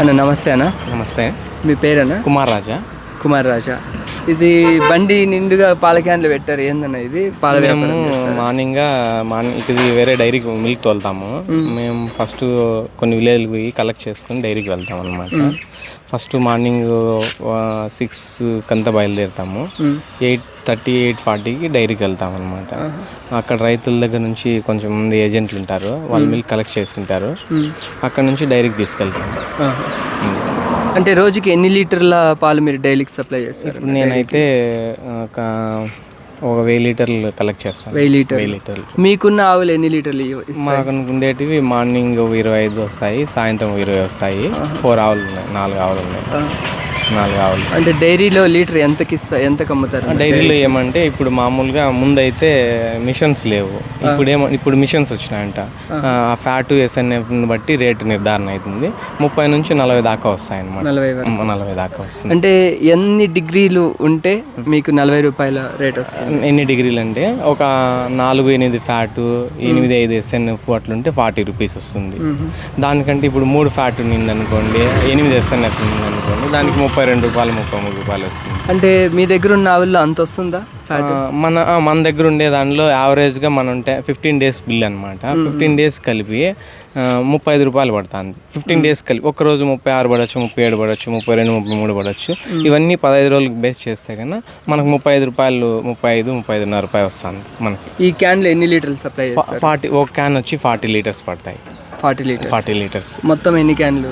అన్న నమస్తే అన్న. నమస్తే. మీ పేరన్నా? కుమార్ రాజా కుమార్ రాజా ఇది బండి నిండుగా పాల క్యాన్లు పెట్టారు. ఏందన్న ఇది? పాల మేము? మార్నింగ్ మార్నింగ్ ఇది వేరే డైరీకి మిల్క్ తోలుతాము మేము. ఫస్ట్ కొన్ని విలేజ్కి పోయి కలెక్ట్ చేసుకుని డైరీకి వెళ్తాం అనమాట ఫస్ట్ మార్నింగ్ సిక్స్ కంతా బయలుదేరుతాము. ఎయిట్ థర్టీ ఎయిట్ ఫార్టీకి డైరీకి వెళ్తాం అనమాట అక్కడ రైతుల దగ్గర నుంచి కొంచెం మంది ఏజెంట్లు ఉంటారు. వాళ్ళు మిల్క్ కలెక్ట్ చేస్తుంటారు. అక్కడ నుంచి డైరీకి తీసుకెళ్తాము. అంటే రోజుకి ఎన్ని లీటర్ల పాలు మీరు డైలీకి సప్లై చేస్తారు? నేనైతే ఒక ఒక వెయ్యి లీటర్లు కలెక్ట్ చేస్తాను. వెయ్యి లీటర్ వెయ్యి లీటర్లు. మీకున్న ఆవులు ఎన్ని లీటర్లు? మాకు ఉండేటివి మార్నింగ్ ఇరవై ఐదు వస్తాయి సాయంత్రం ఇరవై వస్తాయి. ఫోర్ ఆవులు ఉన్నాయి నాలుగు ఆవులు ఉన్నాయి. నాలుగు ఆవులు అంటే డైరీలో లీటర్ ఎంతకి ఇస్తా ఎంతకు అమ్ముతారు? డైరీలో ఏమంటే ఇప్పుడు మామూలుగా ముందైతే మిషన్స్ లేవు. ఇప్పుడు ఏమో ఇప్పుడు మిషన్స్ వచ్చినాయంట. ఆ. ఫ్యాట్ ఎస్ఎన్ఎఫ్ బట్టి రేటు నిర్ధారణ అవుతుంది. ముప్పై నుంచి నలభై దాకా వస్తాయి నలభై వరకు. నలభై దాకా వస్తుంది. అంటే ఎన్ని డిగ్రీలు ఉంటే మీకు నలభై రూపాయల రేట్ వస్తుంది? ఎన్ని డిగ్రీలు అంటే ఒక నాలుగు ఎనిమిది ఫ్యాట్ ఎనిమిది ఐదు ఎస్ఎన్ఎఫ్ అట్లుంటే ఫార్టీ రూపీస్ వస్తుంది. దానికంటే ఇప్పుడు మూడు ఫ్యాట్ ఉన్నింది అనుకోండి ఎనిమిది ఎస్ఎన్ఎఫ్ ఉంది అనుకోండి దానికి ముప్పై రెండు రూపాయలు ముప్పై మూడు రూపాయలు వస్తుంది. అంటే మీ దగ్గర ఉన్న ఆవుల్లో అంత వస్తుందా? ఫ్యాట్ మన ఆ, మన దగ్గర ఉండే దానిలో యావరేజ్గా మనం ఉంటే ఫిఫ్టీన్ డేస్ బిల్ అనమాట ఫిఫ్టీన్ డేస్ కలిపి ఆ, ముప్పై ఐదు రూపాయలు పడుతుంది. ఫిఫ్టీన్ డేస్ కలిపి ఒక రోజు ముప్పై ఆరు పడవచ్చు ముప్పై ఏడు పడవచ్చు ముప్పై రెండు ముప్పై మూడు పడవచ్చు ఇవన్నీ పదహైదు రోజులకు బేస్ చేస్తే కన్నా మనకు ముప్పై ఐదు రూపాయలు ముప్పై ఐదు ముప్పై ఐదున్నర రూపాయలు వస్తుంది మనకి. ఈ క్యాన్లో ఎన్ని లీటర్లు సప్లై చేస్తారు? ఫార్టీ ఒక క్యాన్ వచ్చి ఫార్టీ లీటర్స్ పడతాయి. Forty litres. Forty litres. మొత్తం ఎన్ని క్యాన్లు?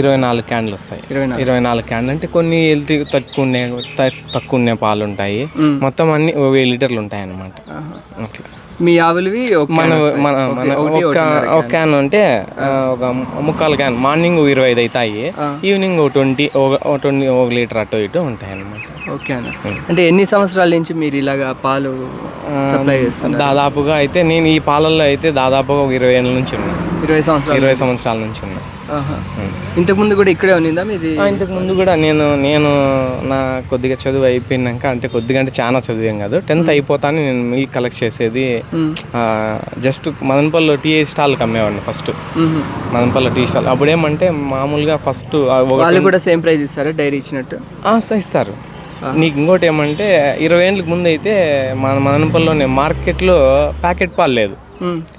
ఇరవై నాలుగు క్యాన్లు వస్తాయి. ఇరవై నాలుగు. క్యాన్లు అంటే కొన్ని హెల్తీ తక్కువ ఉండే తక్కువ ఉండే పాలు ఉంటాయి మొత్తం అన్ని వెయ్యి లీటర్లు ఉంటాయి అన్నమాట అట్లా. మీ ఆవులవి మన. మన మన ఒక ఒక క్యాన్. అంటే ఒక ముక్కాలు క్యాన్. మార్నింగ్ ఇరవై ఐదు అవుతాయి ఈవినింగ్ ఒక ట్వంటీ ఒక ట్వంటీ ఒక లీటర్ అటు ఇటు ఉంటాయి అన్నమాట ఓకే అన్న అంటే ఎన్ని సంవత్సరాల నుంచి మీరు ఇలాగా పాలు సప్లై చేస్తున్నారు? దాదాపుగా అయితే నేను ఈ పాలల్లో అయితే దాదాపుగా ఒక ఇరవై ఏళ్ళ నుంచి ఉన్నా. ఇరవై సంవత్సరాలు ఇరవై సంవత్సరాల నుంచి ఉన్నా. ఆహా. ఇంతకుముందు కూడా ఇక్కడే ఉన్నిందా మీది? ఇంతకు ముందు కూడా నేను నేను నా కొద్దిగా చదువు అయిపోయినాక అంటే కొద్దిగా అంటే చాలా చదివాం కాదు. టెన్త్ అయిపోతానే నేను మిల్క్ కలెక్ట్ చేసేది. జస్ట్ మదనపల్లిలో టీ స్టాల్కి అమ్మేవాడిని ఫస్ట్. మ్మ్. Madanapalli tea stall. అప్పుడు ఏమంటే మామూలుగా ఫస్ట్ వాళ్ళు కూడా సేమ్ ప్రైస్ ఇస్తారా డైరీ ఇచ్చినట్టు? ఇస్తారు. నీకు ఇంకోటి ఏమంటే ఇరవై ఏళ్ళకి ముందు అయితే మన మదనపల్లిలోనే మార్కెట్లో ప్యాకెట్ పాలు లేదు.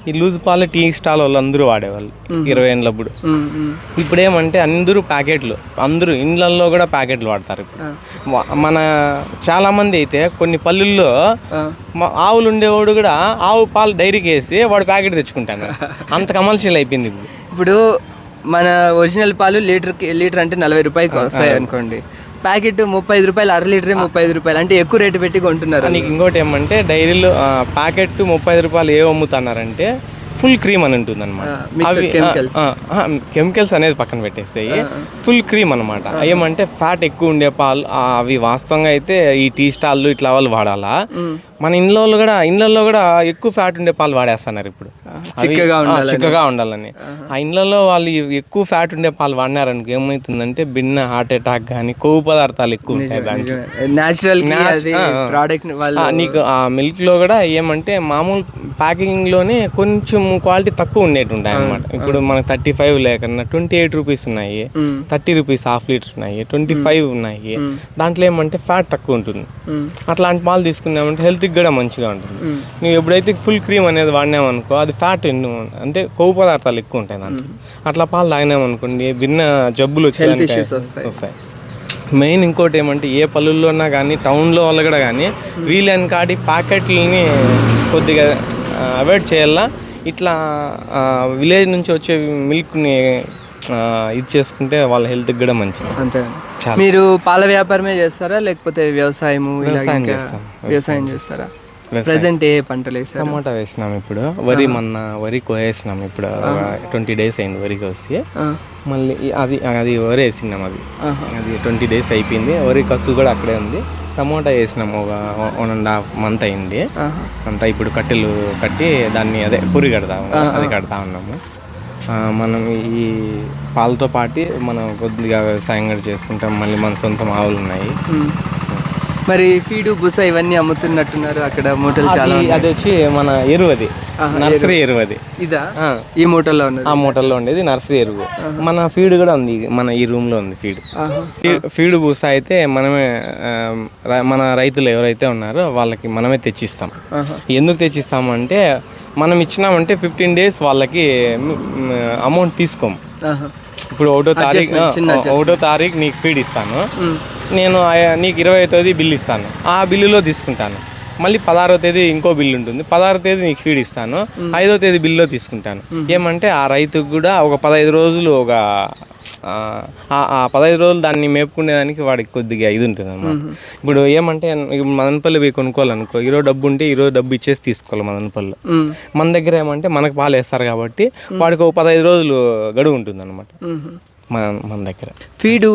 ఈ లూజ్ పాలు టీ స్టాల్ వాళ్ళు అందరూ వాడేవాళ్ళు ఇరవై ఏళ్ళప్పుడు మ్మ్, మ్మ్. ఇప్పుడు ఏమంటే అందరూ ప్యాకెట్లు అందరూ ఇండ్లల్లో కూడా ప్యాకెట్లు వాడతారు ఇప్పుడు. మన చాలా మంది అయితే కొన్ని పల్లెల్లో ఆవులు ఉండేవాడు కూడా ఆవు పాలు డైరీకి వేసి వాడు ప్యాకెట్ తెచ్చుకుంటాను అంత కమర్షియల్ అయిపోయింది ఇప్పుడు. ఇప్పుడు మన ఒరిజినల్ పాలు లీటర్కి లీటర్ అంటే నలభై రూపాయలకి వస్తాయి అనుకోండి. ప్యాకెట్ ముప్పై ఐదు రూపాయలు అర లీటరే ముప్పై ఐదు రూపాయలు. అంటే ఎక్కువ రేటు పెట్టి కొంటున్నారు. నీకు ఇంకోటి ఏమంటే డైరీలో ప్యాకెట్ ముప్పై ఐదు రూపాయలు ఏ అమ్ముతున్నారంటే ఫుల్ క్రీమ్ అని ఉంటుంది అనమాట. కెమికల్స్. అనేది పక్కన పెట్టేస్తాయి ఫుల్ క్రీమ్ అనమాట ఏమంటే ఫ్యాట్ ఎక్కువ ఉండే పాలు అవి వాస్తవంగా అయితే ఈ టీ స్టాల్లు ఇట్లా వాళ్ళు వాడాలా. మన ఇంట్లో కూడా ఇండ్లలో కూడా ఎక్కువ ఫ్యాట్ ఉండే పాలు వాడేస్తున్నారు ఇప్పుడు. చిక్కగా ఆ, ఉండాలని. చిక్కగా ఉండాలని. ఆ ఇండ్లలో వాళ్ళు ఎక్కువ ఫ్యాట్ ఉండే పాలు వాడినారనుకో ఏమవుతుందంటే భిన్న హార్ట్ అటాక్ కానీ కొవ్వు పదార్థాలు ఎక్కువ ఉంటాయి న్యాచురల్. ప్రోడక్ట్ నీకు ఆ మిల్క్లో కూడా ఏమంటే మామూలు ప్యాకింగ్లోనే కొంచెం క్వాలిటీ తక్కువ ఉండేటి ఉంటాయి అనమాట ఇప్పుడు మనకు థర్టీ ఫైవ్ లేకన్నా ట్వంటీ ఎయిట్ రూపీస్ ఉన్నాయి. థర్టీ రూపీస్ హాఫ్ లీటర్ ఉన్నాయి. ట్వంటీ ఫైవ్ ఉన్నాయి. దాంట్లో ఏమంటే ఫ్యాట్ తక్కువ ఉంటుంది. అట్లాంటి పాలు తీసుకున్నామంటే హెల్త్కి కూడా మంచిగా ఉంటుంది. నువ్వు ఎప్పుడైతే ఫుల్ క్రీమ్ అనేది వాడినామనుకో అది ఫ్యాట్ ఎన్నో అంటే కొవ్వు పదార్థాలు ఎక్కువ ఉంటాయి దాంట్లో. అట్లా పాలు తాగినామనుకోండి భిన్న జబ్బులు వచ్చేదానికి వస్తాయి. మెయిన్ ఇంకోటి ఏమంటే ఏ పల్లెల్లో ఉన్నా కానీ టౌన్లో వాళ్ళు కూడా కానీ వీలైన కాడి ప్యాకెట్లని కొద్దిగా అవాయిడ్ చేయాలా? ఇట్లా విలేజ్ నుంచి వచ్చే మిల్క్ని ఇది చేసుకుంటే వాళ్ళ హెల్త్కి కూడా మంచిది. అంతే. మీరు పాల వ్యాపారమే చేస్తారా? లేకపోతే వ్యవసాయము వ్యవసాయం చేస్తాం. వ్యవసాయం చేస్తారా. ప్రజెంట్ ఏ పంటలు వేసారు? టమాటా వేసినాం ఇప్పుడు. వరి మొన్న వరి కోసేసినాం ఇప్పుడు ట్వంటీ డేస్ అయింది వరి కోసి. మళ్ళీ అది అది వరి వేసినాం అది. అది ట్వంటీ డేస్ అయిపోయింది. వరి కసు కూడా అక్కడే ఉంది. టమోటా వేసినాం ఒక వన్ అండ్ హాఫ్ మంత్ అయింది. అంతా ఇప్పుడు కట్టెలు కట్టి దాన్ని అదే పురి కడతాము అది కడతా ఉన్నాము. మనం ఈ పాలతో పాటు మనం కొద్దిగా వ్యవసాయం కూడా చేసుకుంటాం. మళ్ళీ మన సొంత ఆవులు ఉన్నాయి. మరి ఫీడు బుస ఇవన్నీ అమ్ముతున్నట్టున్నారు అక్కడ మూటలు చాలా అది అది వచ్చి మన ఎరువు. అది నర్సరీ ఎరువు అది ఇదా. ఈ మూటల్లో ఉన్నది. ఆ మూటల్లో ఉండేది నర్సరీ ఎరువు. మన ఫీడ్ కూడా ఉంది మన ఈ రూమ్లో ఉంది ఫీడ్. ఆహా. ఫీడ్ పూస అయితే మనమే ఆ, ర- మన రైతులు ఎవరైతే ఉన్నారో వాళ్ళకి మనమే తెచ్చిస్తాం. ఎందుకు తెచ్చిస్తామంటే మనం ఇచ్చినామంటే ఫిఫ్టీన్ డేస్ వాళ్ళకి అమౌంట్ తీసుకోం. ఆహా. ఇప్పుడు ఒకటో తారీఖు ఆ, ఒకటో తారీఖు నీకు ఫీడ్ ఇస్తాను. నేను నీకు ఇరవై తేదీ బిల్ ఇస్తాను. ఆ బిల్లులో తీసుకుంటాను. మళ్ళీ పదహారో తేదీ ఇంకో బిల్లు ఉంటుంది. పదహారో తేదీ నీకు ఫీడ్ ఇస్తాను. ఐదో తేదీ బిల్లో తీసుకుంటాను. ఏమంటే ఆ రైతుకు కూడా ఒక పదహైదు రోజులు ఒక ఆ, పదహైదు రోజులు దాన్ని మేపుకునేదానికి వాడికి కొద్దిగా ఇది ఉంటుంది అన్నమాట ఇప్పుడు ఏమంటే మదనపల్లి పోయి కొనుక్కోవాలనుకో ఈరోజు డబ్బు ఉంటే ఈరోజు డబ్బు ఇచ్చేసి తీసుకోవాలి మదనపల్లిలో. ఉమ్. మన దగ్గర ఏమంటే మనకు పాలు వేస్తారు కాబట్టి వాడికి ఒక పదహైదు రోజులు గడువు ఉంటుంది అనమాట. మన మన దగ్గర. ఫీడు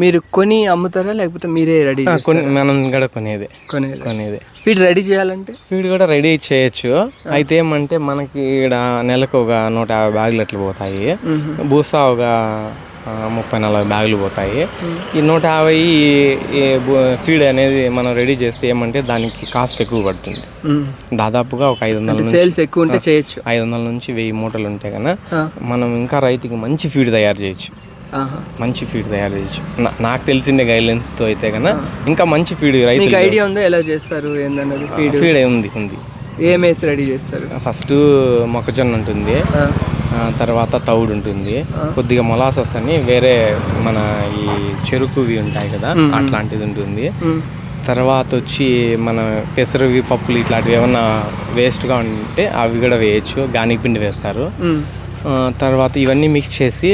మీరు కొని అమ్ముతారా? లేకపోతే మీరే రెడీ ఆ, కొన్ని మనం కూడా కొనేదే. కొనేది. కొనేదే. ఫీడ్ రెడీ చేయాలంటే? ఫీడ్ కూడా రెడీ చేయొచ్చు. అయితే ఏమంటే మనకి ఇక్కడ నెలకు ఒక నూట యాభై బ్యాగులు అట్లా పోతాయి. బూసా ఒక ముప్పై నలభై బ్యాగులు పోతాయి. ఈ నూట యాభై ఫీడ్ అనేది మనం రెడీ చేస్తే ఏమంటే దానికి కాస్ట్ ఎక్కువ పడుతుంది. దాదాపుగా ఒక ఐదు వందల సేల్స్ ఎక్కువ ఉంటే చేయొచ్చు. ఐదు వందల నుంచి వెయ్యి మూటలు ఉంటే కన్నా ఆ. మనం ఇంకా రైతుకి మంచి ఫీడ్ తయారు చేయొచ్చు. మంచి ఫీడ్ తయారు చేయొచ్చు. నాకు తెలిసిన గైడ్లైన్స్తో అయితే కన్నా ఇంకా మంచి ఫీడ్ రైతు ఐడియా ఉందా? ఎలా చేస్తారు? ఏందన్నది ఫీడ్ ఫీడ్ ఉంది ఉంది. ఏం వేసి రెడీ చేస్తారు? ఫస్ట్ మొక్కజొన్న ఉంటుంది. తర్వాత తౌడు ఉంటుంది. కొద్దిగా మొలాసస్ అని వేరే మన ఈ చెరుకువి ఉంటాయి కదా అట్లాంటిది ఉంటుంది. తర్వాత వచ్చి మన పెసరవి పప్పులు ఇట్లాంటివి ఏమన్నా వేస్ట్గా ఉంటే అవి కూడా వేయచ్చు. గానికి పిండి వేస్తారు తర్వాత ఇవన్నీ మిక్స్ చేసి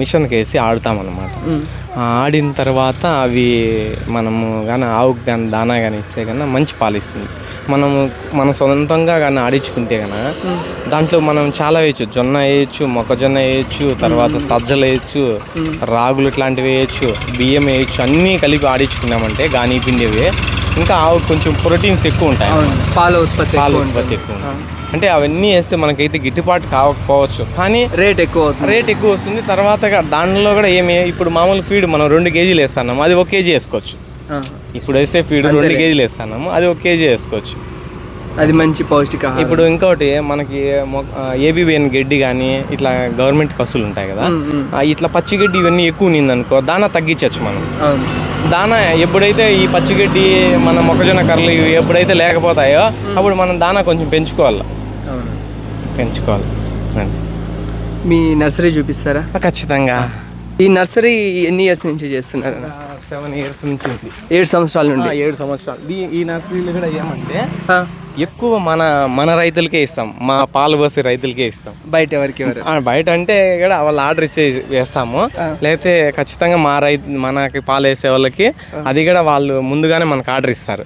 మిషన్కి వేసి ఆడుతామన్నమాట. ఆడిన తర్వాత అవి మనము కానీ ఆవుకి కానీ దానా కానీ ఇస్తే కన్నా మంచి పాలు ఇస్తుంది మనము మన సొంతంగా కానీ ఆడించుకుంటే కన్నా దాంట్లో మనం చాలా వేయచ్చు. జొన్న వేయచ్చు మొక్కజొన్న వేయచ్చు తర్వాత సజ్జలు వేయచ్చు రాగులు ఇట్లాంటివి వేయచ్చు బియ్యం వేయచ్చు అన్నీ కలిపి ఆడించుకున్నామంటే గానీ పిండివి. ఇంకా ఆవు కొంచెం ప్రోటీన్స్ ఎక్కువ ఉంటాయి పాల ఉత్పత్తి పాలు ఉత్పత్తి ఎక్కువ. అంటే అవన్నీ వేస్తే మనకైతే గిట్టుబాటు కాకపోవచ్చు. కానీ రేట్ ఎక్కువ రేట్ ఎక్కువ వస్తుంది. తర్వాత దానిలో కూడా ఏమి ఇప్పుడు మామూలు ఫీడ్ మనం రెండు కేజీలు వేస్తున్నాము. అది ఒక కేజీ వేసుకోవచ్చు. ఇప్పుడు వేసే ఫీడ్ రెండు కేజీలు వేస్తున్నాము. అది ఒక కేజీ వేసుకోవచ్చు. అది మంచి పౌష్టికాహారం ఇప్పుడు ఇంకోటి మనకి ఏబిబిఎన్ గడ్డి కానీ ఇట్లా గవర్నమెంట్ కసులు ఉంటాయి కదా ఇట్లా పచ్చిగడ్డి ఇవన్నీ ఎక్కువ ఉన్నింది అనుకో దానా తగ్గించవచ్చు మనం. దానా ఎప్పుడైతే ఈ పచ్చిగడ్డి మన మొక్కజొన్న కర్రలు ఇవి ఎప్పుడైతే లేకపోతాయో అప్పుడు మనం దానా కొంచెం పెంచుకోవాలి. పెంచుకోవాలి. మీ నర్సరీ చూపిస్తారా? ఖచ్చితంగా. ఈ నర్సరీ ఎన్ని ఇయర్స్ నుంచి చేస్తున్నారు సెవెన్ ఇయర్స్ నుంచి. ఏడు సంవత్సరాల నుండి. ఏడు సంవత్సరాలు. ఈ నర్సరీలు కూడా ఏమంటే ఎక్కువ మన మన రైతులకే ఇస్తాం. మా పాలు పోసే రైతులకే ఇస్తాం. బయట ఎవరికి ఎవరు ఆ, బయట అంటే కూడా వాళ్ళు ఆర్డర్ ఇచ్చే వేస్తాము. లేకపోతే ఖచ్చితంగా మా రైతు మనకి పాలు వేసే వాళ్ళకి అది కూడా వాళ్ళు ముందుగానే మనకు ఆర్డర్ ఇస్తారు.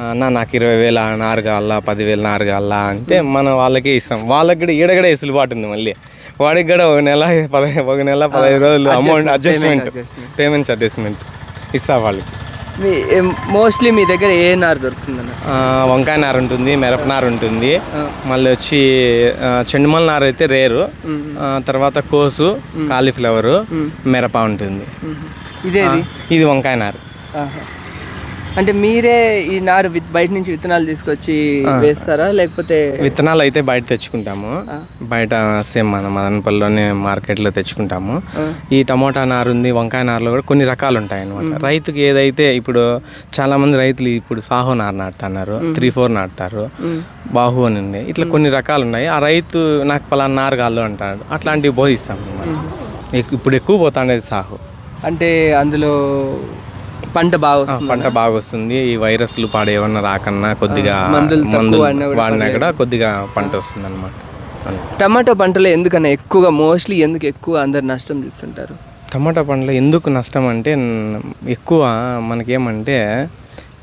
అన్న నాకు ఇరవై వేల నారు కావాలా పదివేల నారు కావాలా? అంటే మనం వాళ్ళకే ఇస్తాం. వాళ్ళకి కూడా ఈడ కూడా వెసులుబాటు ఉంది మళ్ళీ. వాడికి కూడా ఒక నెల పది ఒక నెల పదహైదు రోజులు అమౌంట్ అడ్జస్ట్మెంట్. పేమెంట్స్ అడ్జస్ట్మెంట్ ఇస్తా వాళ్ళకి. మీ మోస్ట్లీ మీ దగ్గర ఏ నారు దొరుకుతుందన్న? ఆ, వంకాయ నార ఉంటుంది మిరప నార ఉంటుంది. మళ్ళీ వచ్చి ఆ, చెండుమల్ల నార అయితే రేరు. తర్వాత కోసు కాలీఫ్లవరు మిరప ఉంటుంది. ఇదేది? ఇది వంకాయ నారు. అంటే మీరే ఈ నారు బయట నుంచి విత్తనాలు తీసుకొచ్చి వేస్తారా? లేకపోతే విత్తనాలు అయితే బయట తెచ్చుకుంటాము. బయట సేమ్ మన మదనపల్లిలోనే మార్కెట్లో తెచ్చుకుంటాము. ఈ టమోటా నారు ఉంది వంకాయ నారులో కూడా కొన్ని రకాలు ఉంటాయి అనమాట రైతుకి ఏదైతే ఇప్పుడు చాలా మంది రైతులు ఇప్పుడు సాహో నారు నాటుతున్నారు త్రీ ఫోర్ నాటుతారు బాహు అని ఉంది. ఇట్లా కొన్ని రకాలు ఉన్నాయి ఆ రైతు నాకు పలానా నారు కాళ్ళు అంటాడు. అట్లాంటివి బోధిస్తాం ఇప్పుడు ఎక్కువ పోతాండేది సాహు. అంటే అందులో పంట బాగా వస్తుంది? పంట బాగా వస్తుంది. ఈ వైరస్లు పాడు ఏమన్నా రాకన్నా కొద్దిగా మందులు వాడినా కూడా కొద్దిగా పంట వస్తుంది అనమాట టమాటో పంటలో ఎందుకన్నా ఎక్కువగా మోస్ట్లీ ఎందుకు ఎక్కువ అందరు నష్టం చూస్తుంటారు? టమాటా పండ్లు ఎందుకు నష్టం అంటే ఎక్కువ మనకేమంటే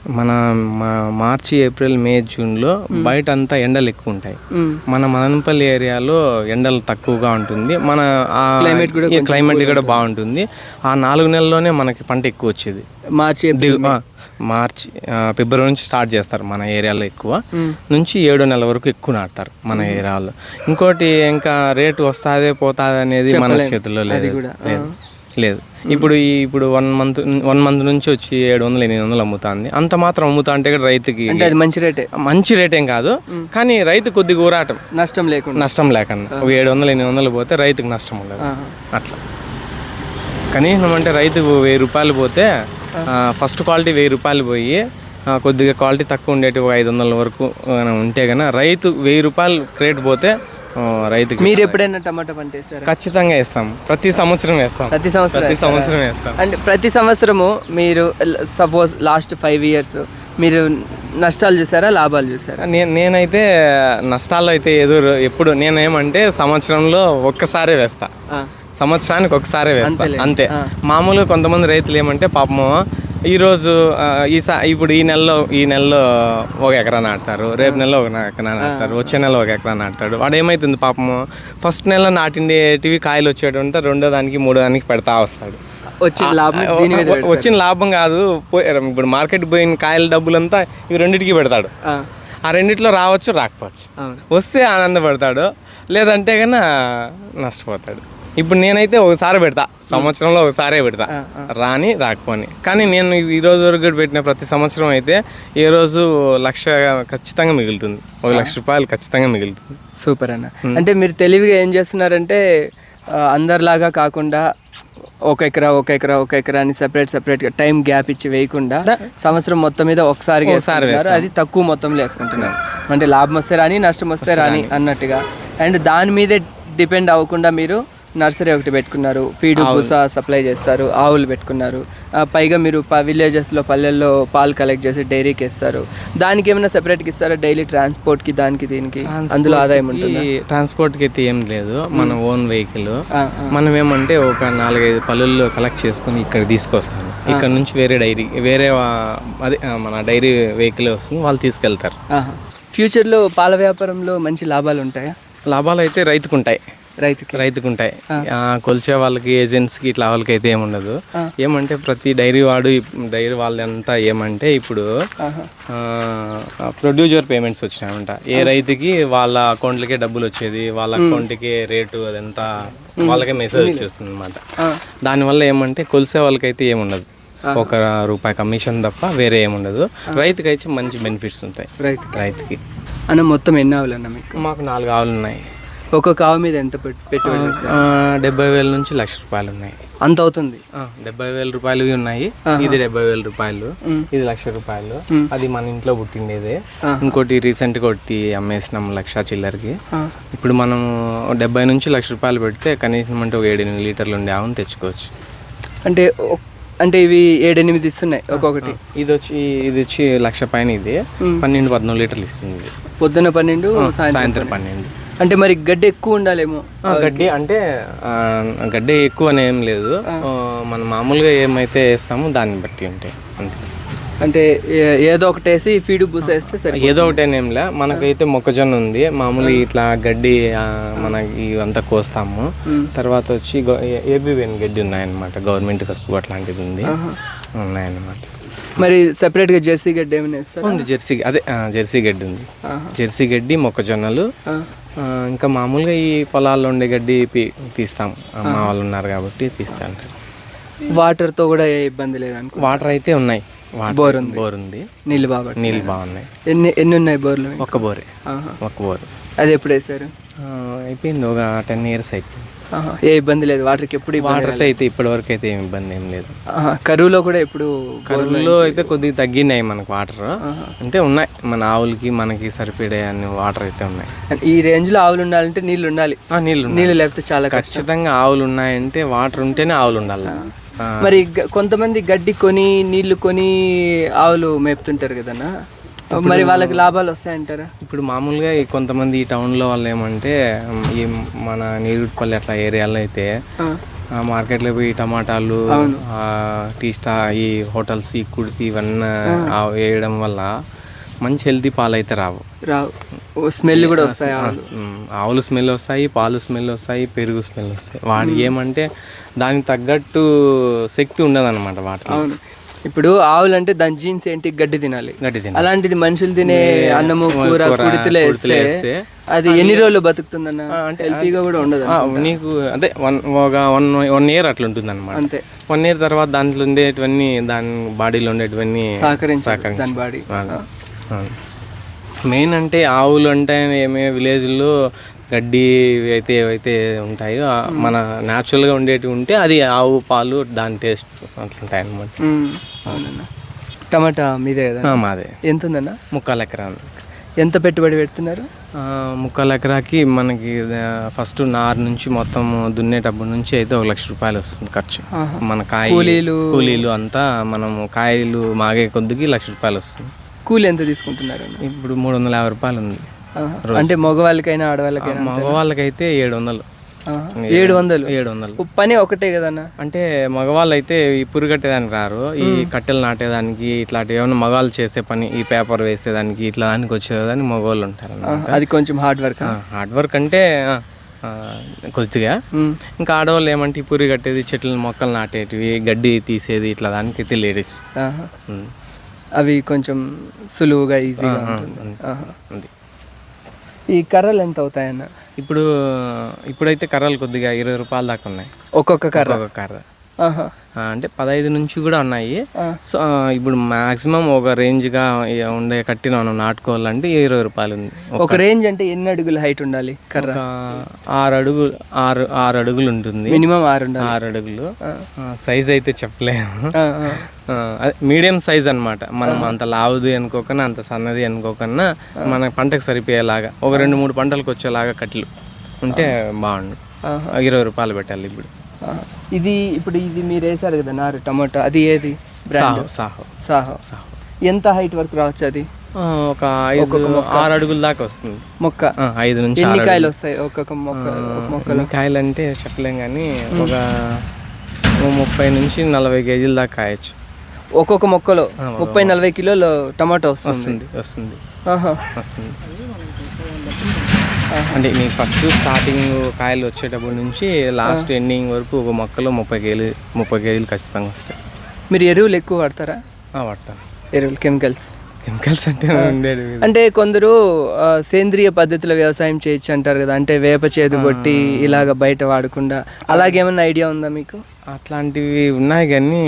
మన మా- మార్చి ఏప్రిల్ మే జూన్లో బయట అంతా ఎండలు ఎక్కువ ఉంటాయి. మన మదనపల్లి ఏరియాలో ఎండలు తక్కువగా ఉంటుంది. మన ఆ Climate కూడా క్లైమేట్ కూడా బాగుంటుంది. ఆ నాలుగు నెలల్లోనే మనకి పంట ఎక్కువ వచ్చేది. మార్చి మార్చి ఫిబ్రవరి నుంచి స్టార్ట్ చేస్తారు మన ఏరియాలో ఎక్కువ. నుంచి ఏడో నెల వరకు ఎక్కువ నాటుతారు మన ఏరియాలో. ఇంకోటి ఇంకా రేటు వస్తాదే పోతాదే అనేది మన చేతుల్లో లేదు. కూడా, లేదు. లేదు. ఇప్పుడు ఈ ఇప్పుడు వన్ మంత్ వన్ మంత్ నుంచి వచ్చి ఏడు వందలు ఎనిమిది వందలు అమ్ముతుంది. అంత మాత్రం అమ్ముతా అంటే కూడా రైతుకి అంటే అది మంచి రేటే. మంచి రేట్ కాదు. కానీ రైతు కొద్దిగా ఊరాటం. నష్టం లేకుండా. నష్టం లేకన్నా ఒక ఏడు వందలు ఎనిమిది వందలు పోతే రైతుకు నష్టం ఉండదు. అట్లా. కనీసం అంటే రైతుకు వెయ్యి రూపాయలు పోతే ఫస్ట్ క్వాలిటీ వెయ్యి రూపాయలు పోయి కొద్దిగా క్వాలిటీ తక్కువ ఉండేటి ఒక ఐదు వందల వరకు ఉంటే కన్నా రైతు వెయ్యి రూపాయలు క్రేట్ పోతే రైతుకి మీరు ఎప్పుడైనా టమాటా పంట వేసారా ఖచ్చితంగా వేస్తాం. ప్రతి సంవత్సరం వేస్తాం. ప్రతి సంవత్సరం ప్రతి వేస్తారా? సంవత్సరం వేస్తాం. అంటే ప్రతి సంవత్సరము మీరు సపోజ్ లాస్ట్ ఫైవ్ ఇయర్స్ మీరు నష్టాలు చూసారా లాభాలు చూసారా? నేను నేనైతే నష్టాల్లో అయితే ఎదురు ఎప్పుడు నేనేమంటే సంవత్సరంలో ఒక్కసారే వేస్తా. సంవత్సరానికి ఒకసారే వేస్తా. అంతే. మామూలుగా కొంతమంది రైతులు ఏమంటే పాపము ఈరోజు ఈ సా ఇప్పుడు ఈ నెలలో ఈ నెలలో ఒక ఎకరా నాటుతారు రేపు నెలలో ఒక ఎకరా నాటుతారు వచ్చే నెల ఒక ఎకరా నాటుతాడు వాడు ఏమవుతుంది పాపము ఫస్ట్ నెల నాటిండేటివి కాయలు వచ్చేటంటే రెండో దానికి మూడో దానికి పెడతా వస్తాడు. వచ్చిన లాభం వచ్చిన లాభం కాదు. ఇప్పుడు మార్కెట్ పోయిన కాయల డబ్బులంతా ఇవి రెండింటికి పెడతాడు. ఆ, రెండిట్లో రావచ్చు రాకపోవచ్చు. వస్తే ఆనందపడతాడు. లేదంటే కన్నా నష్టపోతాడు. ఇప్పుడు నేనైతే ఒకసారి పెడతా. సంవత్సరంలో ఒకసారే పెడతా. రాని రాకపోని. కానీ నేను ఈ రోజు వరకు పెట్టిన ప్రతి సంవత్సరం అయితే ఏ రోజు లక్ష ఖచ్చితంగా మిగులుతుంది. ఒక లక్ష రూపాయలు ఖచ్చితంగా మిగులుతుంది. సూపర్ అన్న. అంటే మీరు తెలివిగా ఏం చేస్తున్నారంటే అందరిలాగా కాకుండా ఒక ఎకరా ఒక ఎకరా ఒక ఎకరా అని సెపరేట్ సెపరేట్గా టైం గ్యాప్ ఇచ్చి వేయకుండా సంవత్సరం మొత్తం మీద ఒకసారి వేసుకుంటున్నారు. అది తక్కువ మొత్తంలో వేసుకుంటున్నారు. అంటే లాభం వస్తే రాని నష్టం వస్తే రాని అన్నట్టుగా. అండ్ దాని మీదే డిపెండ్ అవ్వకుండా మీరు నర్సరీ ఒకటి పెట్టుకున్నారు. ఫీడ్ బుసా సప్లై చేస్తారు. ఆవులు పెట్టుకున్నారు. పైగా మీరు విలేజెస్లో పల్లెల్లో పాలు కలెక్ట్ చేసి డైరీకి ఇస్తారు దానికి ఏమైనా సెపరేట్గా ఇస్తారా? డైలీ ట్రాన్స్పోర్ట్కి దానికి దీనికి? అందులో ఆదాయం ఉంటుంది? ఈ ట్రాన్స్పోర్ట్కి అయితే ఏం లేదు. మన ఓన్ వెహికల్. మనం ఏమంటే ఒక నాలుగైదు పల్లెల్లో కలెక్ట్ చేసుకొని ఇక్కడ తీసుకొస్తాను. ఇక్కడ నుంచి వేరే డైరీ వేరే అదే మన డైరీ వెహికల్ వస్తుంది. వాళ్ళు తీసుకెళ్తారు. ఫ్యూచర్లో పాల వ్యాపారంలో మంచి లాభాలు ఉంటాయా? లాభాలు అయితే రైతుకు ఉంటాయి. రైతుకి. రైతుకు ఉంటాయి కొలిచే వాళ్ళకి ఏజెంట్స్కి ఇట్లా వాళ్ళకి అయితే ఏముండదు ఏమంటే ప్రతి డైరీ వాడు డైరీ వాళ్ళంతా ఏమంటే ఇప్పుడు. Producer payments వచ్చినాయంట. ఏ రైతుకి వాళ్ళ అకౌంట్లకే డబ్బులు వచ్చేది వాళ్ళ అకౌంట్కి రేటు అదంతా వాళ్ళకే మెసేజ్ వచ్చేస్తుంది అనమాట. దానివల్ల ఏమంటే కొలిసే వాళ్ళకైతే ఏముండదు. ఒక రూపాయి కమిషన్ తప్ప వేరే ఏముండదు. రైతుకి అయితే మంచి బెనిఫిట్స్ ఉంటాయి. రైతు రైతుకి. అన్న మొత్తం ఎన్ని ఆవులు అన్న మీకు? మాకు నాలుగు ఆవులు ఉన్నాయి ఒక్కొక్క ఆవు మీద ఎంత పెట్టుబడి డెబ్బై వేల నుంచి లక్ష రూపాయలు ఉన్నాయి. అంత అవుతుంది? డెబ్బై వేల రూపాయలు ఉన్నాయి. ఇది డెబ్బై వేల రూపాయలు ఇది లక్ష రూపాయలు. అది మన ఇంట్లో పుట్టిండేదే. ఇంకోటి రీసెంట్గా ఒకటి అమ్మేసినాం లక్ష చిల్లరకి. ఇప్పుడు మనం డెబ్బై నుంచి లక్ష రూపాయలు పెడితే కనీసం అంటే ఒక ఏడు ఎనిమిది లీటర్లు ఉండే ఆవును తెచ్చుకోవచ్చు. అంటే అంటే ఇవి ఏడెనిమిది ఇస్తున్నాయి ఒక్కొక్కటి. ఇది వచ్చి ఇది వచ్చి లక్ష పైన ఇది. పన్నెండు పద్నాలుగు లీటర్లు ఇస్తుంది ఇది. పొద్దున పన్నెండు సాయంత్రం పన్నెండు. అంటే మరి గడ్డి ఎక్కువ ఉండాలేమో? గడ్డి అంటే గడ్డి ఎక్కువ అని ఏం లేదు. మనం మామూలుగా ఏమైతే వేస్తామో దాన్ని బట్టి ఉంటాయి అంతే. అంటే ఏదో ఒకటి వేసి ఫీడ్ బూస వేస్తే సరే ఏదో ఒకటేనేంలే మనకైతే మొక్కజొన్న ఉంది. మామూలు ఇట్లా గడ్డి మనకి ఇవంతా కోస్తాము. తర్వాత వచ్చి ఏబీవీఎన్ గడ్డి ఉన్నాయన్నమాట. గవర్నమెంట్ కసు అట్లాంటిది ఉంది. ఉన్నాయన్నమాట. మరి సెపరేట్గా జెర్సీ గడ్డి ఏమైనా ఉంది జెర్సీ అదే జెర్సీ గడ్డి ఉంది. జెర్సీ గడ్డి మొక్కజొన్నలు ఇంకా మామూలుగా ఈ పొలాల్లో ఉండే గడ్డి తీస్తాం. అమ్మ వాళ్ళు ఉన్నారు కాబట్టి తీస్తాను వాటర్తో కూడా ఏ ఇబ్బంది లేదనుకో వాటర్ అయితే ఉన్నాయి. బోర్ ఉంది. బోర్ ఉంది. నీళ్ళు బాగా నీళ్ళు బాగున్నాయి. ఎన్ని ఎన్ని ఉన్నాయి బోర్లు? ఒక్క బోరే. ఒక్క బోరు. అది ఎప్పుడు వేసారు అయిపోయింది. ఒక టెన్ ఇయర్స్ అయిపోయింది. ఏ ఇబ్బంది లేదు. వాటర్కి ఎప్పుడు వాటర్తో అయితే ఇప్పటి వరకు అయితే ఏమి ఇబ్బంది ఏం లేదు. కరువులో కూడా ఎప్పుడు కరువులో అయితే కొద్దిగా తగ్గినాయి మనకు వాటర్ అంటే ఉన్నాయి. మన ఆవులకి మనకి సరిపడే అన్ని వాటర్ అయితే ఉన్నాయి. ఈ రేంజ్లో ఆవులు ఉండాలంటే నీళ్ళు ఉండాలి. ఆ, నీళ్ళు. నీళ్ళు లేకపోతే చాలా ఖచ్చితంగా ఆవులు ఉన్నాయంటే వాటర్ ఉంటేనే ఆవులు ఉండాలి. మరి కొంతమంది గడ్డి కొని నీళ్ళు కొని ఆవులు మేపుతుంటారు కదన్నా? మరి వాళ్ళకి లాభాలు వస్తాయంటారా? ఇప్పుడు మామూలుగా ఈ కొంతమంది ఈ టౌన్లో వాళ్ళు ఏమంటే ఈ మన నీరుపల్లి అట్లా ఏరియాలో అయితే మార్కెట్లో పోయి టమాటాలు టీ స్టా ఈ హోటల్స్ ఈ కుడితి ఇవన్నీ వేయడం వల్ల మంచి హెల్తీ పాలు అయితే రావు. రావు స్మెల్ కూడా వస్తాయి ఆవులు. స్మెల్ వస్తాయి పాలు స్మెల్ వస్తాయి పెరుగు స్మెల్ వస్తాయి. వాడి ఏమంటే దానికి తగ్గట్టు శక్తి ఉండదు అనమాట వాటికి. అవును. ఇప్పుడు ఆవులు అంటే దాని జీన్స్ ఏంటి? గడ్డి తినాలి. గడ్డి తిన అలాంటిది మనుషులు తినే అన్నము కూర కుడితిలో వేస్తే అది ఎన్ని రోజులు బతుకుతుందన్న? హెల్తీగా కూడా ఉండదు నీకు అంటే వన్ ఒక వన్ వన్ ఇయర్ అట్లా ఉంటుంది అనమాట అంతే. వన్ ఇయర్ తర్వాత దాంట్లో ఉండేటివన్నీ దాని బాడీలో ఉండేటివన్నీ సహకరించాలి దాని బాడీ మెయిన్ అంటే ఆవులు అంటే ఏమే విలేజ్లో గడ్డి అయితే ఏవైతే ఉంటాయో మన న్యాచురల్గా ఉండేటివి ఉంటే అది ఆవు పాలు దాని టేస్ట్ అట్లుంటాయి అనమాట అవునన్న. టమాటా మీదే కదా? మాదే. ఎంత ఉందన్న ముక్కాలు ఎకరా ఎంత పెట్టుబడి పెడుతున్నారు? ముక్కాలు ఎకరాకి మనకి ఫస్ట్ నారు నుంచి మొత్తం దున్నేటప్పటి నుంచి అయితే ఒక లక్ష రూపాయలు వస్తుంది ఖర్చు. మన కాయ కూలీలు. కూలీలు అంతా మనము కాయలు మాగే కొద్దికి లక్ష రూపాయలు వస్తుంది. కూలి ఎంత తీసుకుంటున్నారు ఇప్పుడు మూడు వందల యాభై రూపాయలు ఉంది. అంటే మగవాళ్ళకైనా ఆడవాళ్ళకైనా మగవాళ్ళకైతే ఏడు వందలు. ఏడు వందలు? ఏడు వందలు పని ఒకటే కదన్న? అంటే మగవాళ్ళు అయితే ఈ పురు కట్టేదానికి రారు. ఈ కట్టెలు నాటేదానికి ఇట్లాంటి ఏమైనా మగవాళ్ళు చేసే పని ఈ పేపర్ వేసేదానికి ఇట్లా దానికి వచ్చేదానికి మగవాళ్ళు ఉంటారు. అది కొంచెం హార్డ్ వర్క్ హార్డ్ వర్క్ అంటే కొద్దిగా. ఇంకా ఆడవాళ్ళు ఏమంటే ఈ పురి కట్టేది చెట్లు మొక్కలు నాటేటివి గడ్డి తీసేది ఇట్లా దానికి అయితే లేడీస్. అవి కొంచెం సులువుగా ఈజీగా ఉంటుంది. ఉంది. ఈ కర్రలు ఎంత అవుతాయన్న? ఇప్పుడు ఇప్పుడైతే కర్రలు కొద్దిగా ఇరవై రూపాయల దాకా ఉన్నాయి. ఒక్కొక్క కర్ర. ఒక కర్ర. అంటే పదహైదు నుంచి కూడా ఉన్నాయి. సో ఇప్పుడు మాక్సిమం ఒక రేంజ్గా ఉండే కట్టిన మనం నాటుకోవాలంటే ఇరవై రూపాయలు ఉంది. ఒక రేంజ్ అంటే ఎన్ని అడుగుల హైట్ ఉండాలి కర్ర? ఆరు అడుగు ఆరు ఆరు అడుగులు ఉంటుంది. మినిమం ఆరు ఆరు అడుగులు. సైజ్ అయితే చెప్పలేము. మీడియం సైజ్ అన్నమాట. మనం అంత లావుది అనుకోకన్నా అంత సన్నది అనుకోకన్నా మన పంటకు సరిపోయేలాగా ఒక రెండు మూడు పంటలకు వచ్చేలాగా కట్లు ఉంటే బాగుండు. ఇరవై రూపాయలు పెట్టాలి ఇప్పుడు. ఇది ఇప్పుడు ఇది మీరు వేసారు కదా నారు టమాటో అది ఏది సాహో సాహో. సాహో. సాహో. ఎంత హైట్ వరకు రావచ్చు అది? ఒక ఐదు ఆరు అడుగుల దాకా వస్తుంది. మొక్క. ఐదు నుంచి ఎన్ని కాయలు వస్తాయి? ఒక్కొక్క మొక్క ఒక మొక్క ఎన్ని కాయలు అంటే చెప్పలేం కానీ ఒక ముప్పై నుంచి నలభై కేజీల దాకా కాయచ్చు. ఒక్కొక్క మొక్కలో ముప్పై నలభై కిలోలు టమాటో వస్తుంది. వస్తుంది వస్తుంది. ఆహా. వస్తుంది. అంటే నీకు ఫస్ట్ స్టార్టింగ్ కాయలు వచ్చేటప్పటి నుంచి లాస్ట్ ఎండింగ్ వరకు ఒక మొక్కలో ముప్పై కేజీ ముప్పై కేజీలు ఖచ్చితంగా వస్తాయి. మీరు ఎరువులు ఎక్కువ వాడతారా? వాడతాను. ఎరువులు కెమికల్స్? కెమికల్స్ అంటే ఉండేది అంటే కొందరు సేంద్రియ పద్ధతిలో వ్యవసాయం చేయొచ్చు అంటారు కదా అంటే వేప చేదు కొట్టి ఇలాగ బయట వాడకుండా. అలాగేమన్నా ఐడియా ఉందా మీకు? అట్లాంటివి ఉన్నాయి కానీ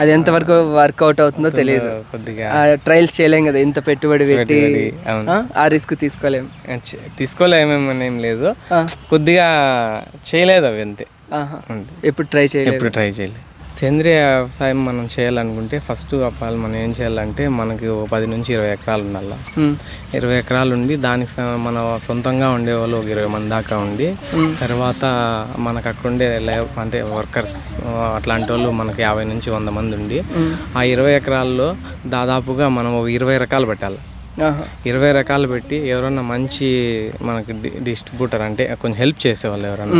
అది ఎంతవరకు వర్కౌట్ అవుతుందో తెలియదు. కొద్దిగా ట్రయల్స్ చేయలేం కదా ఇంత పెట్టుబడి పెట్టి ఆ, రిస్క్ తీసుకోలేం. తీసుకోలేమేమని ఏం లేదు. కొద్దిగా చేయలేదు అవి. అంతే. ఎప్పుడు ట్రై చేయలేదు. ఎప్పుడు ట్రై చేయలేదు. సేంద్రియ వ్యవసాయం మనం చేయాలనుకుంటే ఫస్ట్ అప్పాలు మనం ఏం చేయాలంటే మనకి పది నుంచి ఇరవై ఎకరాలు ఉండాలి. ఇరవై ఎకరాలు ఉండి దానికి మన సొంతంగా ఉండేవాళ్ళు ఒక ఇరవై మంది దాకా ఉండి తర్వాత మనకు అక్కడ ఉండే లే అంటే వర్కర్స్ అట్లాంటి వాళ్ళు మనకి యాభై నుంచి వంద మంది ఉండి ఆ ఇరవై ఎకరాల్లో దాదాపుగా మనం ఒక ఇరవై రకాలు పెట్టాలి. ఇరవై రకాలు పెట్టి ఎవరన్నా మంచి మనకి డిస్ట్రిబ్యూటర్ అంటే కొంచెం హెల్ప్ చేసేవాళ్ళు ఎవరన్నా.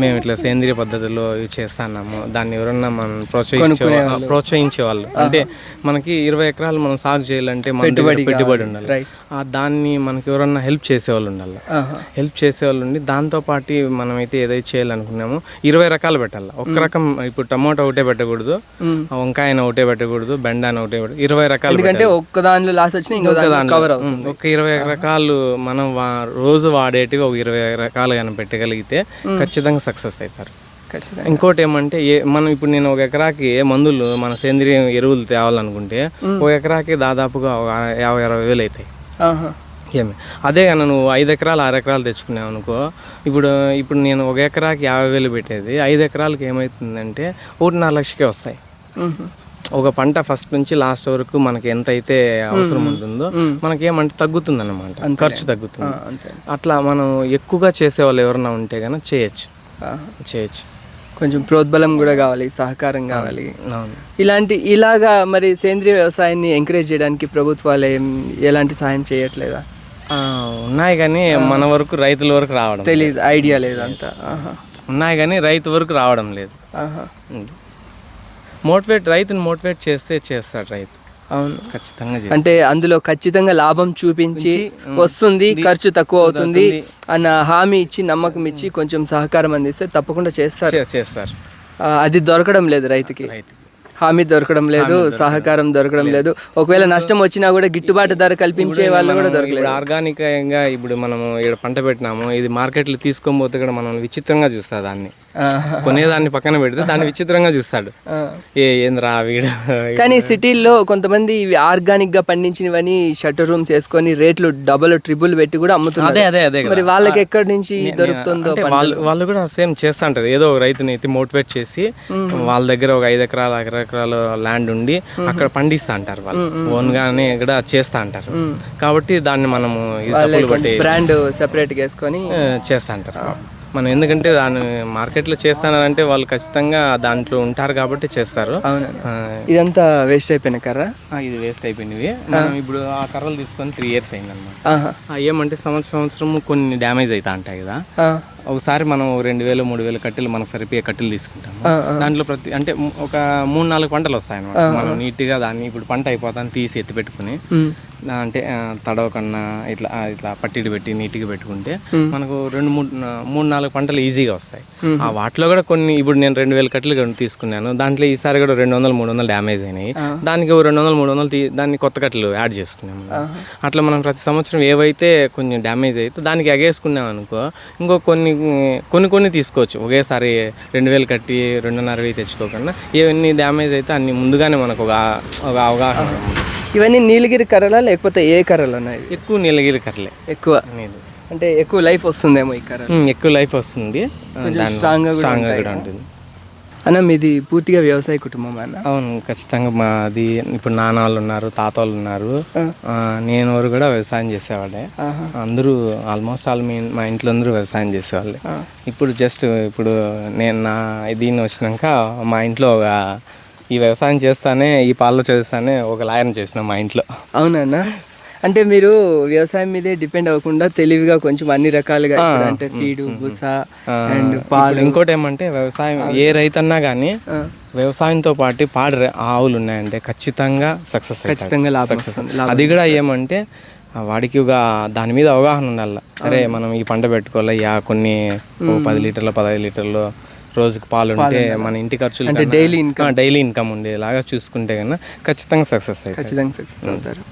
మేము ఇట్లా సేంద్రియ పద్ధతిలో ఇవి చేస్తున్నాము. దాన్ని ఎవరన్నా మనం ప్రోత్సహించే ప్రోత్సహించే వాళ్ళు అంటే మనకి ఇరవై ఎకరాలు మనం సాగు చేయాలంటే పెట్టుబడి ఉండాలి. దాన్ని మనకి ఎవరన్నా హెల్ప్ చేసేవాళ్ళు ఉండాలి. హెల్ప్ చేసేవాళ్ళు ఉండి దాంతో పాటు మనమైతే ఏదైతే చేయాలనుకున్నామో ఇరవై రకాలు పెట్టాలి. ఒక్క రకం ఇప్పుడు టమాటో ఒకటే పెట్టకూడదు. వంకాయన ఒకటే పెట్టకూడదు బెండాన ఒకటే ఇరవై రకాలు ఎందుకంటే ఒక్క దానిలో లాస్ వచ్చినా దాంట్లో ఒక ఇరవై రకాలు మనం రోజు వాడేటివి ఒక ఇరవై రకాలు కానీ పెట్టగలిగితే ఖచ్చితంగా సక్సెస్ అవుతారు ఇంకోటి ఏమంటే ఏ మనం ఇప్పుడు నేను ఒక ఎకరాకి మందులు మన సేంద్రియ ఎరువులు తేవాలనుకుంటే ఒక ఎకరాకి దాదాపుగా ఒక యాభై అరవై వేలు అవుతాయి. ఏమి? అదే కానీ నువ్వు ఐదు ఎకరాలు ఆరు ఎకరాలు తెచ్చుకున్నావు అనుకో. ఇప్పుడు ఇప్పుడు నేను ఒక ఎకరాకి యాభై వేలు పెట్టేది. ఐదు ఎకరాలకి ఏమవుతుందంటే ఒకటిన్నర లక్షకే వస్తాయి. ఒక పంట ఫస్ట్ నుంచి లాస్ట్ వరకు మనకి ఎంత అయితే అవసరం ఉంటుందో మనకి ఏమంటే తగ్గుతుంది అనమాట ఖర్చు తగ్గుతుంది. అట్లా మనం ఎక్కువగా చేసేవాళ్ళు ఎవరన్నా ఉంటే కనుక చేయొచ్చు. చేయొచ్చు. కొంచెం ప్రోద్బలం కూడా కావాలి సహకారం కావాలి. అవును. ఇలాంటి ఇలాగా మరి సేంద్రియ వ్యవసాయాన్ని ఎంకరేజ్ చేయడానికి ప్రభుత్వాలు ఏం ఎలాంటి సహాయం చేయట్లేదా? ఉన్నాయి కానీ మన వరకు రైతుల వరకు రావడం తెలియదు ఐడియా లేదు అంతా. ఉన్నాయి కానీ రైతు వరకు రావడం లేదు. ఆహా. మోటివేట్ రైతుని మోటివేట్ చేస్తే చేస్తాడు రైతు. అవును. ఖచ్చితంగా. అంటే అందులో ఖచ్చితంగా లాభం చూపించి వస్తుంది ఖర్చు తక్కువ అవుతుంది అన్న హామీ ఇచ్చి నమ్మకం ఇచ్చి కొంచెం సహకారం అందిస్తే తప్పకుండా చేస్తారు. చేస్తారు. అది దొరకడం లేదు రైతుకి. రైతు హామీ దొరకడం లేదు సహకారం దొరకడం లేదు. ఒకవేళ నష్టం వచ్చినా కూడా గిట్టుబాటు ధర కల్పించే వాళ్ళు కూడా దొరకలేదు. ఆర్గానిక్గా ఇప్పుడు మనము ఇక్కడ పంట పెట్టినాము ఇది మార్కెట్లో తీసుకొని పోతే కూడా మనం విచిత్రంగా చూస్తా దాన్ని. కొనేదాన్ని పక్కన పెడితే దాన్ని విచిత్రంగా చూస్తాడు. ఏ ఏంద్రా వీడు? కానీ సిటీల్లో కొంతమంది ఇవి ఆర్గానిక్గా పండించినవని షట్టర్ రూమ్స్ వేసుకొని రేట్లు డబుల్ ట్రిపుల్ పెట్టి కూడా అమ్ముతున్నారు. అదే అదే అదే మరి వాళ్ళకి ఎక్కడి నుంచి దొరుకుతుందో వాళ్ళు వాళ్ళు కూడా సేమ్ చేస్తా ఉంటారు ఏదో ఒక రైతుని ఎత్తి మోటివేట్ చేసి వాళ్ళ దగ్గర ఒక ఐదు ఎకరాలు ఆరు ఎకరాలు ల్యాండ్ ఉండి అక్కడ పండిస్తా అంటారు వాళ్ళు ఓన్ గానే కూడా చేస్తా అంటారు కాబట్టి దాన్ని మనము బ్రాండ్ సెపరేట్ ఆ, చేస్తా అంటారు మనం ఎందుకంటే దాన్ని మార్కెట్లో చేస్తానంటే వాళ్ళు ఖచ్చితంగా దాంట్లో ఉంటారు కాబట్టి చేస్తారు. ఇదంతా వేస్ట్ అయిపోయిన కర్ర? ఇది వేస్ట్ అయిపోయినవి. మనం ఇప్పుడు ఆ కర్రలు తీసుకొని త్రీ ఇయర్స్ అయిందన్నమాట ఏమంటే సంవత్సరం సంవత్సరం కొన్ని డ్యామేజ్ అవుతా ఉంటాయి కదా. ఒకసారి మనం రెండు వేలు మూడు వేలు కట్టెలు మనకు సరిపోయే కట్టెలు తీసుకుంటాము. ఆ, దాంట్లో ప్రతి అంటే ఒక మూడు నాలుగు పంటలు వస్తాయి అన్నమాట. మనం నీట్గా దాన్ని ఇప్పుడు పంట అయిపోతాను తీసి ఎత్తి పెట్టుకుని అంటే తడవకన్నా ఇట్లా ఇట్లా పట్టిడి పెట్టి నీట్గా పెట్టుకుంటే మనకు రెండు మూడు మూడు నాలుగు పంటలు ఈజీగా వస్తాయి. ఆ వాటిలో కూడా కొన్ని ఇప్పుడు నేను రెండు వేల కట్టెలు తీసుకున్నాను. దాంట్లో ఈసారి కూడా రెండు వందలు మూడు వందలు డ్యామేజ్ అయినాయి. దానికి రెండు వందలు మూడు వందలు దాన్ని కొత్త కట్టెలు యాడ్ చేసుకున్నాము అట్లా మనం ప్రతి సంవత్సరం ఏవైతే కొంచెం డ్యామేజ్ అయితే దానికి ఎగేసుకున్నాం అనుకో ఇంకో కొన్ని కొన్ని కొన్ని తీసుకోవచ్చు. ఒకేసారి రెండు వేలు కట్టి రెండున్నర వెయ్యి తెచ్చుకోకుండా ఏవన్నీ డ్యామేజ్ అయితే అన్ని ముందుగానే మనకు ఒక ఒక అవగాహన. ఇవన్నీ నీలగిరి కర్రలా లేకపోతే ఏ కర్రలు ఉన్నాయి ఎక్కువ నీలగిరి కర్రలే. ఎక్కువ? నీళ్ళు. అంటే ఎక్కువ లైఫ్ వస్తుందేమో ఈ కర్ర ఎక్కువ లైఫ్ వస్తుంది. స్ట్రాంగ్గా కూడా ఉంటుంది. అన్న మీది పూర్తిగా వ్యవసాయ కుటుంబం అన్న? అవును ఖచ్చితంగా మాది ఇప్పుడు నాన్న వాళ్ళు ఉన్నారు. తాత వాళ్ళు ఉన్నారు నేను వారు కూడా వ్యవసాయం చేసేవాడే ఆహా. అందరూ ఆల్మోస్ట్ ఆల్ మీ మా ఇంట్లో అందరూ వ్యవసాయం చేసేవాళ్ళే. ఇప్పుడు జస్ట్ ఇప్పుడు నేను నా దీన్ని వచ్చినాక మా ఇంట్లో ఒక ఈ వ్యవసాయం చేస్తానే ఈ పాలలో చేస్తానే ఒక లాయర్ని చేసిన మా ఇంట్లో. అవునన్నా అంటే మీరు వ్యవసాయం మీదే డిపెండ్ అవ్వకుండా తెలివిగా కొంచెం అన్ని రకాలుగా అంటే ఫీడు బుస అండ్ ఇప్పుడు ఇంకోటి ఏమంటే వ్యవసాయం ఏ రైతన్నా కానీ. వ్యవసాయంతో పాటు పాడి ఆవులు ఉన్నాయంటే ఖచ్చితంగా సక్సెస్ ఖచ్చితంగా లాభం అది కూడా ఏమంటే వాడికి ఒక దాని మీద అవగాహన ఉండాలి. అరే మనం ఈ పంట పెట్టుకోవాలి యా కొన్ని పది లీటర్లు పదహైదు లీటర్లు రోజుకి పాలు ఉంటే మన ఇంటి ఖర్చులు అంటే డైలీ ఇన్కమ్. డైలీ ఇన్కమ్ ఉండేలాగా చూసుకుంటే కన్నా ఖచ్చితంగా సక్సెస్ అవుతుంది ఖచ్చితంగా సక్సెస్ అవుతారు.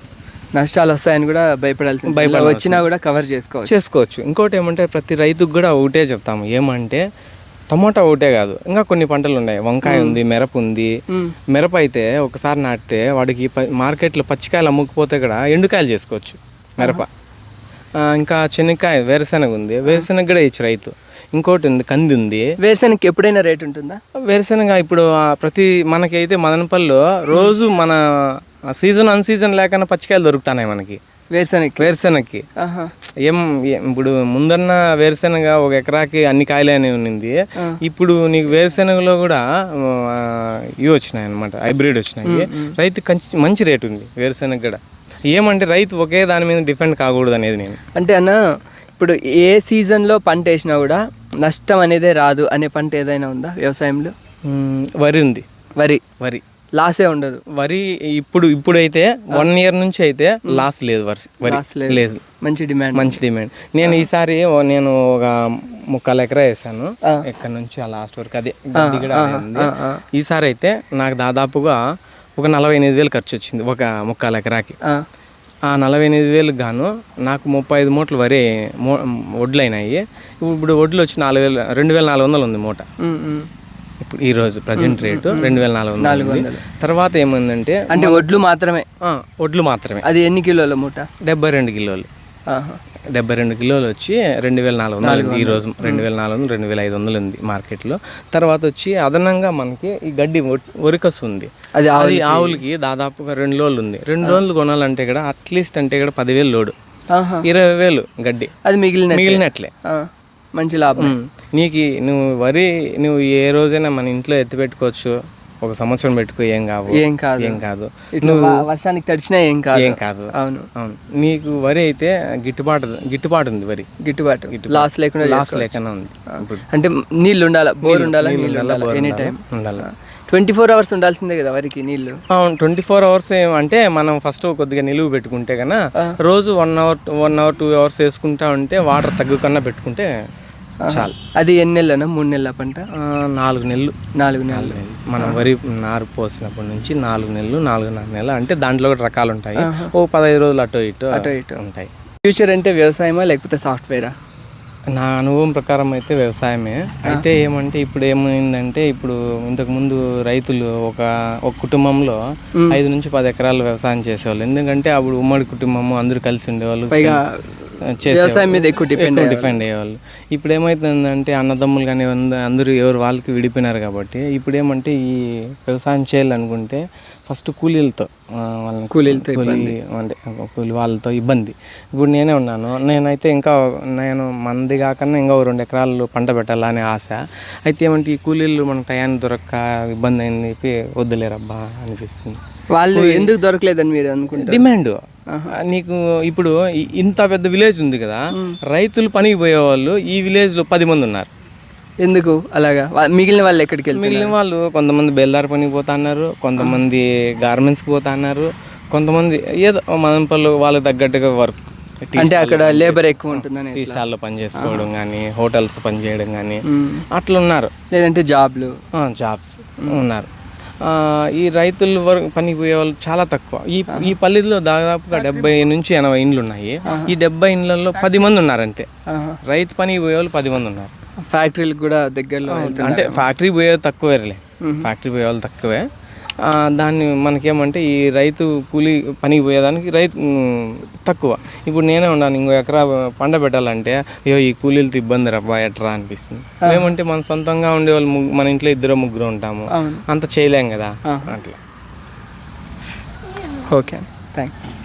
నష్టాలు వస్తాయని కూడా భయపడాల్సింది ఇలా వచ్చినా కూడా కవర్ చేసుకోవచ్చు. చేసుకోవచ్చు. ఇంకోటి ఏమంటే ప్రతి రైతుకు కూడా ఒకటే చెప్తాము. ఏమంటే టమాటా ఒకటే కాదు. ఇంకా కొన్ని పంటలు ఉన్నాయి. వంకాయ ఉంది మిరప ఉంది. మిరప అయితే ఒకసారి నాటితే వాడికి మార్కెట్లో పచ్చికాయలు అమ్ముకుపోతే కూడా ఎండుకాయలు చేసుకోవచ్చు. మిరప. ఇంకా చెనక్కాయ వేరుశెనగ ఉంది. వేరుశెనగ కూడా ఇచ్చు రైతు. ఇంకోటి ఉంది కంది ఉంది. వేరుశనగకి ఎప్పుడైనా రేట్ ఉంటుందా? వేరుశెనగ ఇప్పుడు ప్రతి మనకైతే మదనపల్లిలో రోజు మన సీజన్ అన్ సీజన్ లేకుండా పచ్చికాయలు దొరుకుతున్నాయి మనకి. వేరుశనగకి. వేరుశెనగకి. ఏం ఇప్పుడు ముందన్న వేరుశెనగ ఒక ఎకరాకి అన్ని కాయలు అని ఉన్నింది ఇప్పుడు నీకు వేరుశెనగలో కూడా ఇవి వచ్చినాయి అనమాట హైబ్రిడ్ వచ్చినాయి. రైతు మంచి రేటు ఉంది వేరుశెనగ కూడా ఏమంటే రైతు ఒకే దాని మీద డిపెండ్ కాకూడదు అనేది నేను. అంటే అన్న ఇప్పుడు ఏ సీజన్లో పంట వేసినా కూడా నష్టం అనేదే రాదు అనే పంట ఏదైనా ఉందా వ్యవసాయంలో? వరి ఉంది. వరి. వరి. లాసే ఉండదు. వరి ఇప్పుడు ఇప్పుడైతే వన్ ఇయర్ నుంచి అయితే లాస్ లేదు వరి వరి లేదు. మంచి డిమాండ్ మంచి డిమాండ్ నేను ఈసారి నేను ఒక ముక్కాలు ఎకరా వేసాను. ఆ. ఇక్కడ నుంచి ఆ లాస్ట్ వరకు అదే. ఈసారి అయితే నాకు దాదాపుగా ఒక నలభై ఎనిమిది వేలు ఖర్చు వచ్చింది ఒక ముక్కాలు ఎకరాకి. ఆ, నలభై ఎనిమిది వేలకు గాను నాకు ముప్పై ఐదు మూటలు వరి వడ్లు అయినాయి. ఇప్పుడు వడ్లు వచ్చి నాలుగు వేలు రెండు వేల నాలుగు వందలు ఉంది మూట. ఇప్పుడు ఈ రోజు ప్రజెంట్ రేటు రెండు వేల నాలుగు వందలు. తర్వాత ఏమైందంటే అంటే వడ్లు మాత్రమే? వడ్లు మాత్రమే. అది ఎన్ని కిలోల మూట? డెబ్బై రెండు కిలోలు. డెబ్బై రెండు కిలోలు వచ్చి రెండు వేల నాలుగు వందలు ఈ రోజు రెండు వేల నాలుగు వందలు రెండు వేల ఐదు వందలు ఉంది మార్కెట్లో. తర్వాత వచ్చి అదనంగా మనకి ఈ గడ్డి ఒరికస్ ఉంది. అది అది ఆవులకి? దాదాపుగా రెండు రోజులు ఉంది. రెండు రోజులు కొనాలంటే కూడా అట్లీస్ట్ అంటే కూడా పదివేలు లోడు. ఇరవై వేలు గడ్డి. అది మిగిలిన మిగిలినట్లే. మంచి లాభం. నీకు నువ్వు వరి నువ్వు ఏ రోజైనా మన ఇంట్లో ఎత్తి పెట్టుకోవచ్చు. ఒక సంవత్సరం పెట్టుకో ఏం కావు. ఏం కాదు. ఏం కాదు. ఇట్లా వా- వర్షానికి తడిచినా ఏం కాదు. ఏం కాదు. అవును. అవును. నీకు వరి అయితే గిట్టుబాటు గిట్టుబాటు ఉంది వరి. గిట్టుబాటు. లాస్ లేకుండా లాస్ లేకనే ఉంది. అంటే నీళ్ళు ఉండాలా? బోర్ ఉండాలా? నీళ్ళు ఉండాలా? ఎనీ టైం ఉండాలి? ట్వంటీ ఫోర్ అవర్స్ ఉండాల్సిందే కదా వరికి నీళ్ళు. అవును. ట్వంటీ ఫోర్ అవర్స్ అంటే మనం ఫస్ట్ కొద్దిగా నిలువు పెట్టుకుంటే కన్నా రోజు one hour one hour two hours వేసుకుంటా ఉంటే వాటర్ తగ్గకుండా పెట్టుకుంటే చాలు. అది ఎన్ని నెలలనా? మూడు నెలల పంట? నాలుగు నెలలు. నాలుగు నెలలు. మనం వరి నారు పోసినప్పటి నుంచి నాలుగు నెలలు నాలుగున్నర నెలలు అంటే దాంట్లో కూడా రకాలు ఉంటాయి ఓ పదహైదు రోజులు అటు ఇటు అటు ఇటు. ఉంటాయి. ఫ్యూచర్ అంటే వ్యవసాయమా లేకపోతే సాఫ్ట్వేరా నా అనుభవం ప్రకారం అయితే వ్యవసాయమే. అయితే ఏమంటే ఇప్పుడు ఏమైందంటే ఇప్పుడు ఇంతకుముందు రైతులు ఒక ఒక కుటుంబంలో ఐదు నుంచి పది ఎకరాలు వ్యవసాయం చేసేవాళ్ళు. ఎందుకంటే అప్పుడు ఉమ్మడి కుటుంబము అందరూ కలిసి ఉండేవాళ్ళు. వ్యవసాయం మీద ఎక్కువ డిపెండ్ డిపెండ్ అయ్యేవాళ్ళు. ఇప్పుడు ఏమవుతుందంటే అన్నదమ్ములు కానీ అంద- అందరూ ఎవరు వాళ్ళకి విడిపోయినారు కాబట్టి ఇప్పుడు ఏమంటే ఈ వ్యవసాయం చేయాలనుకుంటే ఫస్ట్ కూలీలతో వాళ్ళని కూలీలతో కూలీ అంటే కూలి వాళ్ళతో ఇబ్బంది. ఇప్పుడు నేనే ఉన్నాను. నేనైతే ఇంకా నేను మంది కాకన్నా ఇంకా రెండు ఎకరాలు పంట పెట్టాలనే ఆశ. అయితే ఏమంటే ఈ కూలీలు మన టయాన్ని దొరక్క ఇబ్బంది అయింది చెప్పి వద్దులేరబ్బా అనిపిస్తుంది. వాళ్ళు ఎందుకు దొరకలేదని మీరు అనుకుంటారు? డిమాండ్. నీకు ఇప్పుడు ఇంత పెద్ద విలేజ్ ఉంది కదా రైతులు పనికి పోయేవాళ్ళు ఈ విలేజ్లో పది మంది ఉన్నారు. ఎందుకు? అలాగా? మిగిలిన వాళ్ళు ఎక్కడికి వెళ్తారు మిగిలిన వాళ్ళు కొంతమంది బేల్దారి పనికి పోతున్నారు కొంతమంది గార్మెంట్స్కి పోతున్నారు కొంతమంది ఏదో మన పనులు వాళ్ళకి తగ్గట్టుగా వర్క్ అంటే అక్కడ లేబర్ ఎక్కువ ఉంటుందని టీ స్టాల్లో పని చేసుకోవడం కానీ హోటల్స్ పని చేయడం కానీ అట్లా ఉన్నారు లేదంటే జాబ్లు? జాబ్స్ ఉన్నారు. ఈ రైతులు వరకు పనికి పోయే వాళ్ళు చాలా తక్కువ. ఈ ఈ పల్లెల్లో దాదాపుగా డెబ్బై నుంచి ఎనభై ఇండ్లు ఉన్నాయి. ఈ డెబ్బై ఇండ్లలో పది మంది ఉన్నారు అంతే ఆహా. రైతు పనికి పోయే వాళ్ళు పది మంది ఉన్నారు. ఫ్యాక్టరీలకు కూడా దగ్గరలో అంటే ఫ్యాక్టరీ పోయేది తక్కువేలే ఫ్యాక్టరీ పోయే వాళ్ళు తక్కువే. దాన్ని మనకేమంటే ఈ రైతు కూలి పనికి పోయేదానికి రైతు తక్కువ. ఇప్పుడు నేనే ఉన్నాను ఇంకో ఎకరా పంట పెట్టాలంటే అయ్యో ఈ కూలీలతో ఇబ్బంది రబ్బా ఎట్రా అనిపిస్తుంది. మేమంటే మన సొంతంగా ఉండేవాళ్ళు ముగ్గు- మన ఇంట్లో ఇద్దరు ముగ్గురు ఉంటాము. అంత చేయలేం కదా. అట్లా. Okay thanks